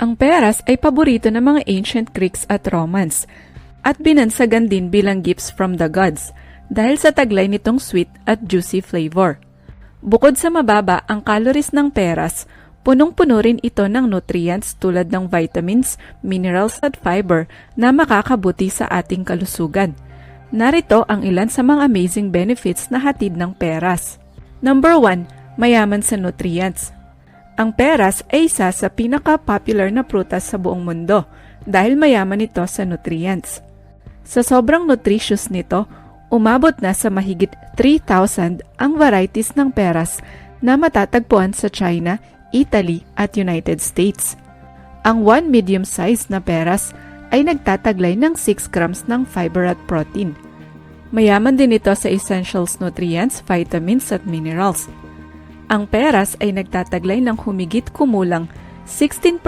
Ang peras ay paborito ng mga ancient Greeks at Romans at binansagan din bilang gifts from the gods dahil sa taglay nitong sweet at juicy flavor. Bukod sa mababa ang calories ng peras, punong-puno rin ito ng nutrients tulad ng vitamins, minerals at fiber na makakabuti sa ating kalusugan. Narito ang ilan sa mga amazing benefits na hatid ng peras. Number 1, mayaman sa nutrients. Ang peras ay isa sa pinaka-popular na prutas sa buong mundo dahil mayaman ito sa nutrients. Sa sobrang nutritious nito, umabot na sa mahigit 3,000 ang varieties ng peras na matatagpuan sa China, Italy at United States. Ang 1 medium size na peras ay nagtataglay ng 6 grams ng fiber at protein. Mayaman din ito sa essentials nutrients, vitamins at minerals. Ang peras ay nagtataglay ng humigit kumulang 16%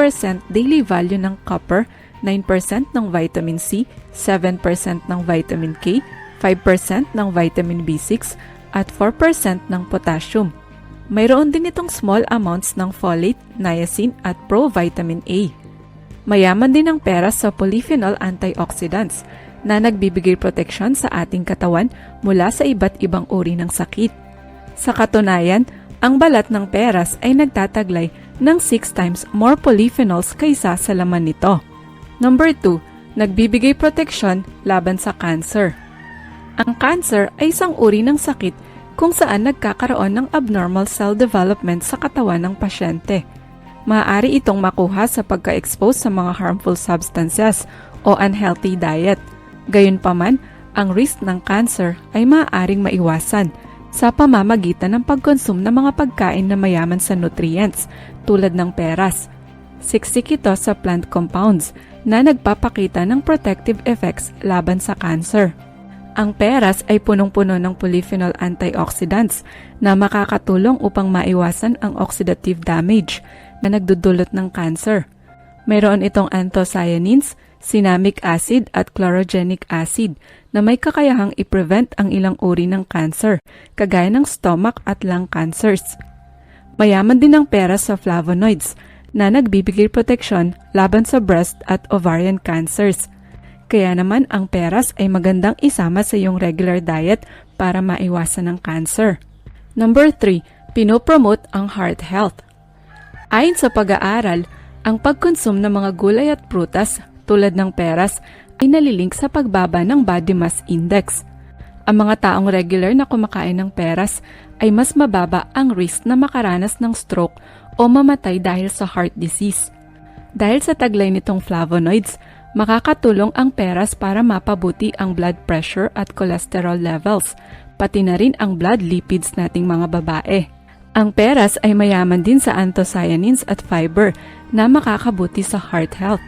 daily value ng copper, 9% ng vitamin C, 7% ng vitamin K, 5% ng vitamin B6, at 4% ng potassium. Mayroon din itong small amounts ng folate, niacin at provitamin A. Mayaman din ang peras sa polyphenol antioxidants na nagbibigay proteksyon sa ating katawan mula sa iba't ibang uri ng sakit. Sa katunayan, ang balat ng peras ay nagtataglay ng 6 times more polyphenols kaysa sa laman nito. Number 2, nagbibigay proteksyon laban sa cancer. Ang cancer ay isang uri ng sakit kung saan nagkakaroon ng abnormal cell development sa katawan ng pasyente. Maaari itong makuha sa pagka-expose sa mga harmful substances o unhealthy diet. Gayunpaman, ang risk ng cancer ay maaaring maiwasan sa pamamagitan ng pagkonsum ng mga pagkain na mayaman sa nutrients tulad ng peras. Siksik ito sa plant compounds na nagpapakita ng protective effects laban sa cancer. Ang peras ay punong-puno ng polyphenol antioxidants na makakatulong upang maiwasan ang oxidative damage na nagdudulot ng cancer. Mayroon itong anthocyanins, cinnamic acid at chlorogenic acid na may kakayahang i-prevent ang ilang uri ng cancer, kagaya ng stomach at lung cancers. Mayaman din ang pera sa flavonoids na nagbibigay proteksyon laban sa breast at ovarian cancers. Kaya naman ang peras ay magandang isama sa iyong regular diet para maiwasan ang cancer. Number 3, pinopromote ang heart health. Ayon sa pag-aaral, ang pagkonsum ng mga gulay at prutas tulad ng peras ay nalilink sa pagbaba ng body mass index. Ang mga taong regular na kumakain ng peras ay mas mababa ang risk na makaranas ng stroke o mamatay dahil sa heart disease. Dahil sa taglay nitong flavonoids, makakatulong ang peras para mapabuti ang blood pressure at cholesterol levels, pati na rin ang blood lipids nating mga babae. Ang peras ay mayaman din sa anthocyanins at fiber na makakabuti sa heart health.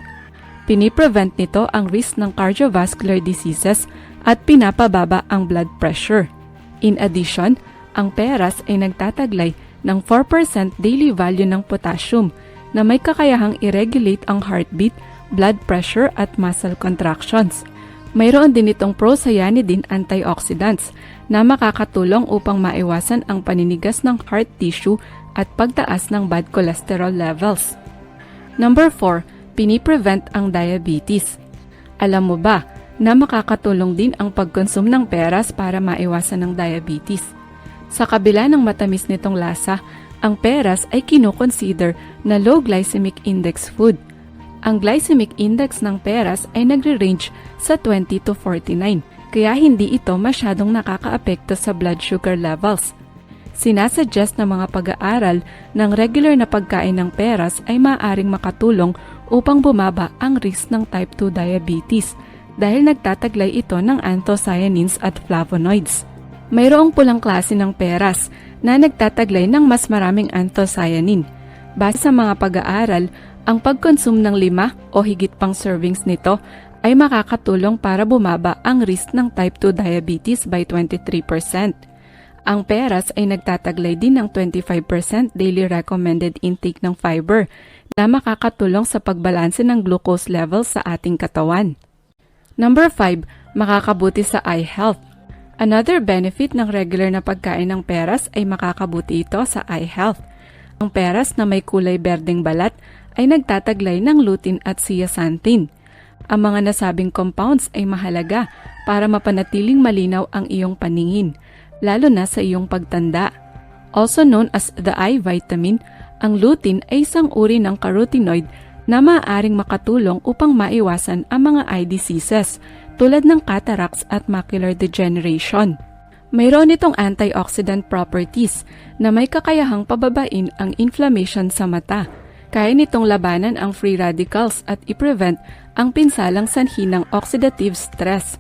Piniprevent nito ang risk ng cardiovascular diseases at pinapababa ang blood pressure. In addition, ang peras ay nagtataglay ng 4% daily value ng potassium na may kakayahang i-regulate ang heartbeat, blood pressure at muscle contractions. Mayroon din itong procyanidin antioxidants na makakatulong upang maiwasan ang paninigas ng heart tissue at pagtaas ng bad cholesterol levels. Number 4, piniprevent ang diabetes. Alam mo ba na makakatulong din ang pagkonsum ng peras para maiwasan ang diabetes? Sa kabila ng matamis nitong lasa, ang peras ay kinoconsider na low glycemic index food. Ang glycemic index ng peras ay nagre-range sa 20 to 49, kaya hindi ito masyadong nakakaapekto sa blood sugar levels. Sinasuggest ng mga pag-aaral ng regular na pagkain ng peras ay maaaring makatulong upang bumaba ang risk ng type 2 diabetes dahil nagtataglay ito ng anthocyanins at flavonoids. Mayroong pulang klase ng peras na nagtataglay ng mas maraming anthocyanin. Base sa mga pag-aaral, ang pagkonsum ng lima o higit pang servings nito ay makakatulong para bumaba ang risk ng type 2 diabetes by 23%. Ang peras ay nagtataglay din ng 25% daily recommended intake ng fiber na makakatulong sa pagbalanse ng glucose levels sa ating katawan. Number 5, makakabuti sa eye health. Another benefit ng regular na pagkain ng peras ay makakabuti ito sa eye health. Ang peras na may kulay berdeng balat ay nagtataglay ng lutein at zeaxanthin. Ang mga nasabing compounds ay mahalaga para mapanatiling malinaw ang iyong paningin, lalo na sa iyong pagtanda. Also known as the eye vitamin, ang lutein ay isang uri ng carotenoid na maaaring makatulong upang maiwasan ang mga eye diseases tulad ng cataracts at macular degeneration. Mayroon itong antioxidant properties na may kakayahang pababain ang inflammation sa mata. Kaya nitong labanan ang free radicals at i-prevent ang pinsalang sanhi ng oxidative stress.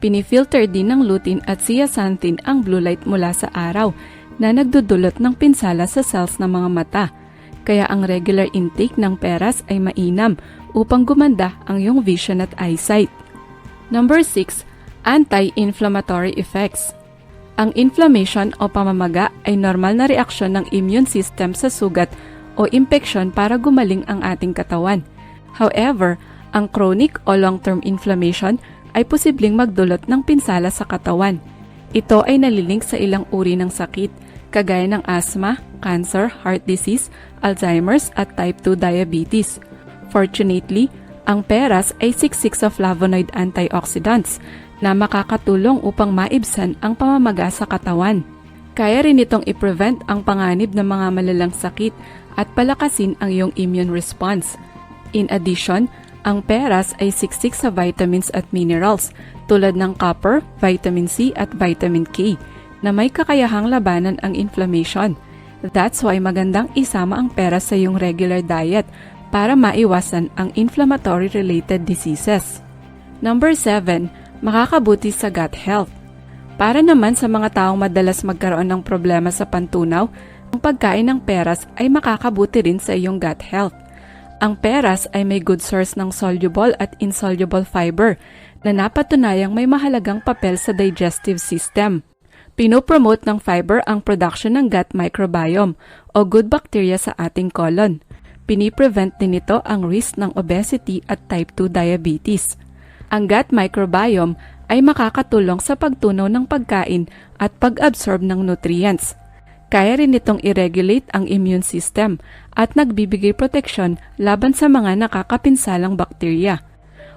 Pinifilter din ng lutein at zeaxanthin ang blue light mula sa araw na nagdudulot ng pinsala sa cells ng mga mata. Kaya ang regular intake ng peras ay mainam upang gumanda ang iyong vision at eyesight. Number 6. Anti-inflammatory effects. Ang inflammation o pamamaga ay normal na reaksyon ng immune system sa sugat o impeksyon para gumaling ang ating katawan. However, ang chronic o long-term inflammation ay posibleng magdulot ng pinsala sa katawan. Ito ay nalilink sa ilang uri ng sakit, kagaya ng asthma, cancer, heart disease, Alzheimer's at type 2 diabetes. Fortunately, ang peras ay siksik sa flavonoid antioxidants na makakatulong upang maibsan ang pamamaga sa katawan. Kaya rin itong i-prevent ang panganib ng mga malalang sakit at palakasin ang iyong immune response. In addition, ang peras ay siksik sa vitamins at minerals tulad ng copper, vitamin C at vitamin K na may kakayahang labanan ang inflammation. That's why magandang isama ang peras sa iyong regular diet para maiwasan ang inflammatory related diseases. Number 7 makakabuti sa gut health. Para naman sa mga taong madalas magkaroon ng problema sa pantunaw, ang pagkain ng peras ay makakabuti rin sa iyong gut health. Ang peras ay may good source ng soluble at insoluble fiber na napatunayang may mahalagang papel sa digestive system. Pinopromote ng fiber ang production ng gut microbiome o good bacteria sa ating colon. Piniprevent din ito ang risk ng obesity at type 2 diabetes. Ang gut microbiome ay makakatulong sa pagtunaw ng pagkain at pag-absorb ng nutrients. Kaya rin itong i-regulate ang immune system at nagbibigay proteksyon laban sa mga nakakapinsalang bakterya.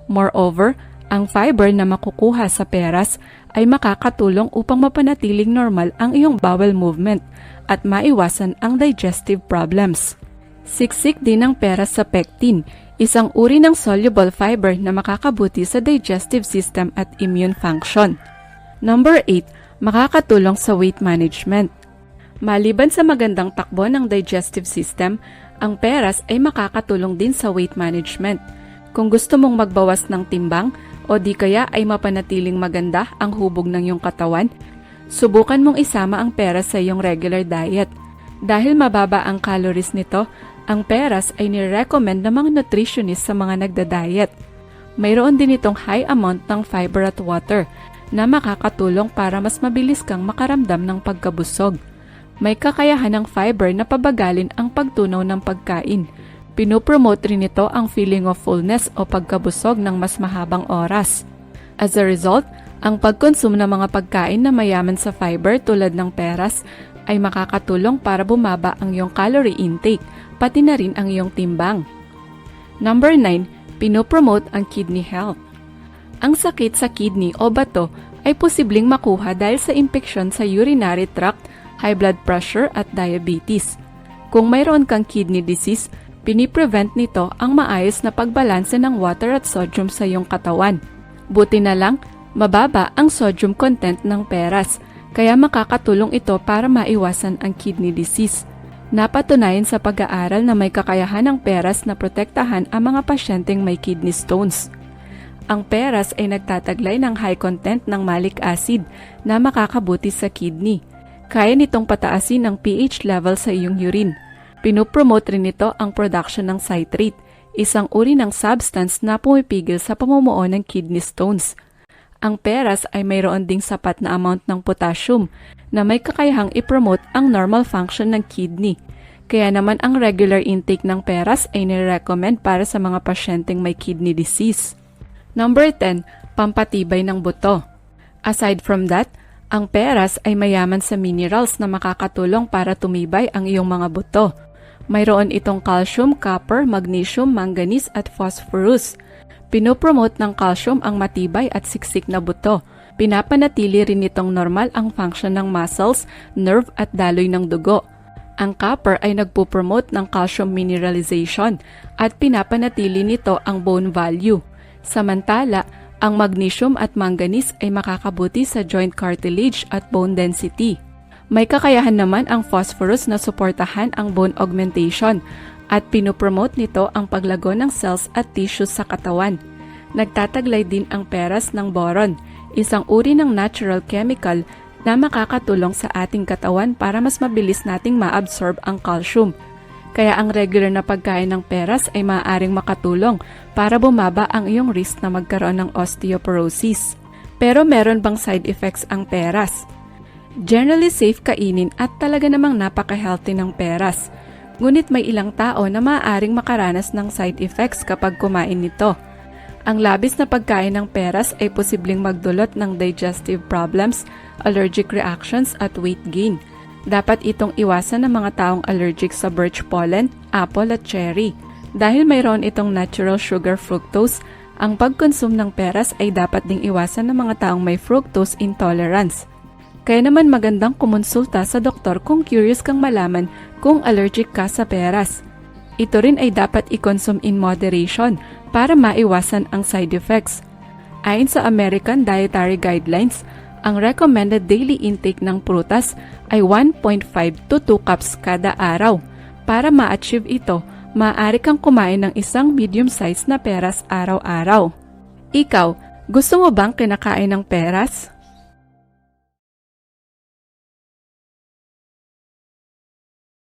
Moreover, ang fiber na makukuha sa peras ay makakatulong upang mapanatiling normal ang iyong bowel movement at maiwasan ang digestive problems. Siksik din ang peras sa pectin, isang uri ng soluble fiber na makakabuti sa digestive system at immune function. Number 8, makakatulong sa weight management. Maliban sa magandang takbo ng digestive system, ang peras ay makakatulong din sa weight management. Kung gusto mong magbawas ng timbang o di kaya ay mapanatiling maganda ang hubog ng iyong katawan, subukan mong isama ang peras sa iyong regular diet. Dahil mababa ang calories nito, ang peras ay nirecommend ng mga nutritionist sa mga nagda-diet. Mayroon din itong high amount ng fiber at water na makakatulong para mas mabilis kang makaramdam ng pagkabusog. May kakayahan ng fiber na pabagalin ang pagtunaw ng pagkain. Pinopromote rin ito ang feeling of fullness o pagkabusog ng mas mahabang oras. As a result, ang pagkonsume ng mga pagkain na mayaman sa fiber tulad ng peras ay makakatulong para bumaba ang iyong calorie intake pati na rin ang iyong timbang. Number 9, pinopromote ang kidney health. Ang sakit sa kidney o bato ay posibleng makuha dahil sa impeksyon sa urinary tract, high blood pressure at diabetes. Kung mayroon kang kidney disease, piniprevent nito ang maayos na pagbalanse ng water at sodium sa iyong katawan. Buti na lang, mababa ang sodium content ng peras, kaya makakatulong ito para maiwasan ang kidney disease. Napatunayan sa pag-aaral na may kakayahan ng peras na protektahan ang mga pasyenteng may kidney stones. Ang peras ay nagtataglay ng high content ng malic acid na makakabuti sa kidney. Kaya nitong pataasin ang pH level sa iyong urine. Pinopromote rin nito ang production ng citrate, isang uri ng substance na pumipigil sa pamumuo ng kidney stones. Ang peras ay mayroon ding sapat na amount ng potassium na may kakayahang i-promote ang normal function ng kidney. Kaya naman ang regular intake ng peras ay nirecommend para sa mga pasyenteng may kidney disease. Number 10, pampatibay ng buto. Aside from that, ang peras ay mayaman sa minerals na makakatulong para tumibay ang iyong mga buto. Mayroon itong calcium, copper, magnesium, manganese at phosphorus. Pinopromote ng calcium ang matibay at siksik na buto. Pinapanatili rin nitong normal ang function ng muscles, nerve at daloy ng dugo. Ang copper ay nagpo-promote ng calcium mineralization at pinapanatili nito ang bone value. Samantala, ang magnesium at manganese ay makakabuti sa joint cartilage at bone density. May kakayahan naman ang phosphorus na suportahan ang bone augmentation at pinopromote nito ang paglago ng cells at tissues sa katawan. Nagtataglay din ang peras ng boron, isang uri ng natural chemical na makakatulong sa ating katawan para mas mabilis nating maabsorb ang calcium. Kaya ang regular na pagkain ng peras ay maaaring makatulong para bumaba ang iyong risk na magkaroon ng osteoporosis. Pero meron bang side effects ang peras? Generally safe kainin at talaga namang napaka-healthy ng peras. Ngunit may ilang tao na maaaring makaranas ng side effects kapag kumain nito. Ang labis na pagkain ng peras ay posibleng magdulot ng digestive problems, allergic reactions at weight gain. Dapat itong iwasan ng mga taong allergic sa birch pollen, apple at cherry. Dahil mayroon itong natural sugar fructose, ang pagkonsum ng peras ay dapat ding iwasan ng mga taong may fructose intolerance. Kaya naman magandang kumonsulta sa doktor kung curious kang malaman kung allergic ka sa peras. Ito rin ay dapat i-consume in moderation para maiwasan ang side effects. Ayon sa American Dietary Guidelines, ang recommended daily intake ng prutas ay 1.5 to 2 cups kada araw. Para ma-achieve ito, maaari kang kumain ng isang medium size na peras araw-araw. Ikaw, gusto mo bang kinakain ng peras?